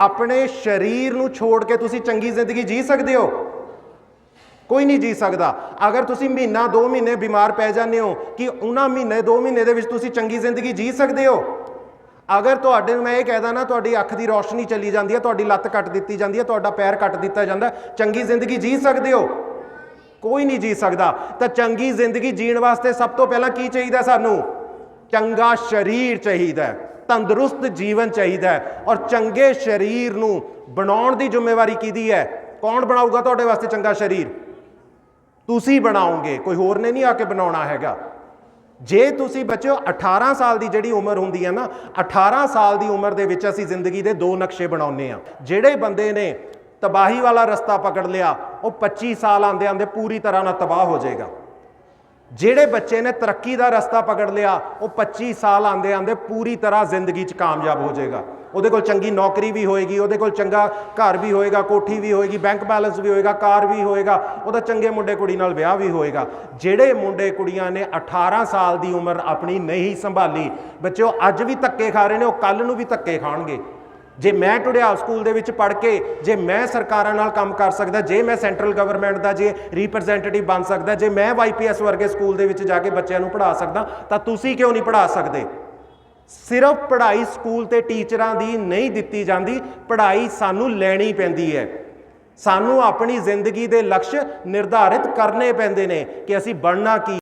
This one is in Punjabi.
ਆਪਣੇ ਸਰੀਰ ਨੂੰ ਛੋੜ ਕੇ ਤੁਸੀਂ ਚੰਗੀ ਜ਼ਿੰਦਗੀ ਜੀ ਸਕਦੇ ਹੋ। ਕੋਈ ਨਹੀਂ ਜੀ ਸਕਦਾ। ਅਗਰ ਤੁਸੀਂ ਮਹੀਨਾ 2 ਮਹੀਨੇ ਬਿਮਾਰ ਪੈ ਜਾਂਦੇ ਹੋ ਕਿ ਉਹਨਾਂ ਮਹੀਨੇ 2 ਮਹੀਨੇ ਦੇ ਵਿੱਚ ਤੁਸੀਂ ਚੰਗੀ ਜ਼ਿੰਦਗੀ ਜੀ ਸਕਦੇ ਹੋ। ਅਗਰ ਤੁਹਾਡੇ ਨੂੰ ਮੈਂ ਇਹ ਕਹਿਦਾ ਨਾ ਤੁਹਾਡੀ ਅੱਖ ਦੀ ਰੋਸ਼ਨੀ ਚਲੀ ਜਾਂਦੀ ਹੈ, ਤੁਹਾਡੀ ਲੱਤ ਕੱਟ ਦਿੱਤੀ ਜਾਂਦੀ ਹੈ, ਤੁਹਾਡਾ ਪੈਰ ਕੱਟ ਦਿੱਤਾ ਜਾਂਦਾ ਚੰਗੀ ਜ਼ਿੰਦਗੀ ਜੀ ਸਕਦੇ ਹੋ। ਕੋਈ ਨਹੀਂ ਜੀ ਸਕਦਾ। ਤਾਂ ਚੰਗੀ ਜ਼ਿੰਦਗੀ ਜੀਣ ਵਾਸਤੇ ਸਭ ਤੋਂ ਪਹਿਲਾਂ ਕੀ ਚਾਹੀਦਾ ਸਾਨੂੰ? ਚੰਗਾ ਸਰੀਰ ਚਾਹੀਦਾ ਹੈ। ਤੰਦਰੁਸਤ ਜੀਵਨ ਚਾਹੀਦਾ ਹੈ ਔਰ ਚੰਗੇ ਸਰੀਰ ਨੂੰ ਬਣਾਉਣ ਦੀ ਜ਼ਿੰਮੇਵਾਰੀ ਕਿਹਦੀ ਹੈ? ਕੌਣ ਬਣਾਊਗਾ ਤੁਹਾਡੇ ਵਾਸਤੇ ਚੰਗਾ ਸਰੀਰ? ਤੁਸੀਂ ਬਣਾਓਗੇ, ਕੋਈ ਹੋਰ ਨੇ ਨਹੀਂ ਆ ਕੇ ਬਣਾਉਣਾ ਹੈਗਾ। ਜੇ ਤੁਸੀਂ ਬੱਚਿਓ 18 ਸਾਲ ਦੀ ਜਿਹੜੀ ਉਮਰ ਹੁੰਦੀ ਹੈ ਨਾ 18 ਸਾਲ ਦੀ ਉਮਰ ਦੇ ਵਿੱਚ ਅਸੀਂ ਜ਼ਿੰਦਗੀ ਦੇ ਦੋ ਨਕਸ਼ੇ ਬਣਾਉਂਦੇ ਆ ਜਿਹੜੇ ਬੰਦੇ ਨੇ ਤਬਾਹੀ ਵਾਲਾ ਰਸਤਾ ਪਕੜ ਲਿਆ, ਉਹ 25 ਸਾਲ ਆਂਦੇ ਆਂਦੇ ਪੂਰੀ ਤਰ੍ਹਾਂ ਨਾਲ ਤਬਾਹ ਹੋ ਜਾਏਗਾ। ਜਿਹੜੇ ਬੱਚੇ ਨੇ ਤਰੱਕੀ ਦਾ ਰਸਤਾ ਪਕੜ ਲਿਆ, ਉਹ 25 ਸਾਲ ਆਂਦੇ ਆਂਦੇ ਪੂਰੀ ਤਰ੍ਹਾਂ ਜ਼ਿੰਦਗੀ 'ਚ ਕਾਮਯਾਬ ਹੋ ਜਾਏਗਾ। ਉਹਦੇ ਕੋਲ ਚੰਗੀ ਨੌਕਰੀ ਵੀ ਹੋਏਗੀ, ਉਹਦੇ ਕੋਲ ਚੰਗਾ ਘਰ ਵੀ ਹੋਏਗਾ, ਕੋਠੀ ਵੀ ਹੋਏਗੀ ਬੈਂਕ ਬੈਲੈਂਸ ਵੀ ਹੋਏਗਾ, ਕਾਰ ਵੀ ਹੋਏਗਾ, ਉਹਦਾ ਚੰਗੇ ਮੁੰਡੇ ਕੁੜੀ ਨਾਲ ਵਿਆਹ ਵੀ ਹੋਏਗਾ। ਜਿਹੜੇ ਮੁੰਡੇ ਕੁੜੀਆਂ ਨੇ 18 ਸਾਲ ਦੀ ਉਮਰ ਆਪਣੀ ਨਹੀਂ ਸੰਭਾਲੀ, ਬੱਚਿਓ ਅੱਜ ਵੀ ਧੱਕੇ ਖਾ ਰਹੇ ਨੇ, ਉਹ ਕੱਲ ਨੂੰ ਵੀ ਧੱਕੇ ਖਾਣਗੇ। ਜੇ ਮੈਂ ਟੁੜਿਆਲ ਸਕੂਲ ਦੇ ਵਿੱਚ ਪੜ੍ਹ ਕੇ, ਜੇ ਮੈਂ ਸਰਕਾਰਾਂ ਨਾਲ ਕੰਮ ਕਰ ਸਕਦਾ, ਜੇ ਮੈਂ ਸੈਂਟਰਲ ਗਵਰਨਮੈਂਟ ਦਾ ਜੇ ਰਿਪਰੈਜ਼ੈਂਟੇਟਿਵ ਬਣ ਸਕਦਾ, ਜੇ ਮੈਂ ਵਾਈਪੀਐਸ ਵਰਗੇ ਸਕੂਲ ਦੇ ਵਿੱਚ ਜਾ ਕੇ ਬੱਚਿਆਂ ਨੂੰ ਪੜ੍ਹਾ ਸਕਦਾ, ਤਾਂ ਤੁਸੀਂ ਕਿਉਂ ਨਹੀਂ ਪੜ੍ਹਾ ਸਕਦੇ? ਸਿਰਫ ਪੜ੍ਹਾਈ ਸਕੂਲ ਤੇ ਟੀਚਰਾਂ ਦੀ ਨਹੀਂ ਦਿੱਤੀ ਜਾਂਦੀ, ਪੜ੍ਹਾਈ ਸਾਨੂੰ ਲੈਣੀ ਪੈਂਦੀ ਹੈ। ਸਾਨੂੰ ਆਪਣੀ ਜ਼ਿੰਦਗੀ ਦੇ ਲਕਸ਼ ਨਿਰਧਾਰਿਤ ਕਰਨੇ ਪੈਂਦੇ ਨੇ ਕਿ ਅਸੀਂ ਬਣਨਾ ਕੀ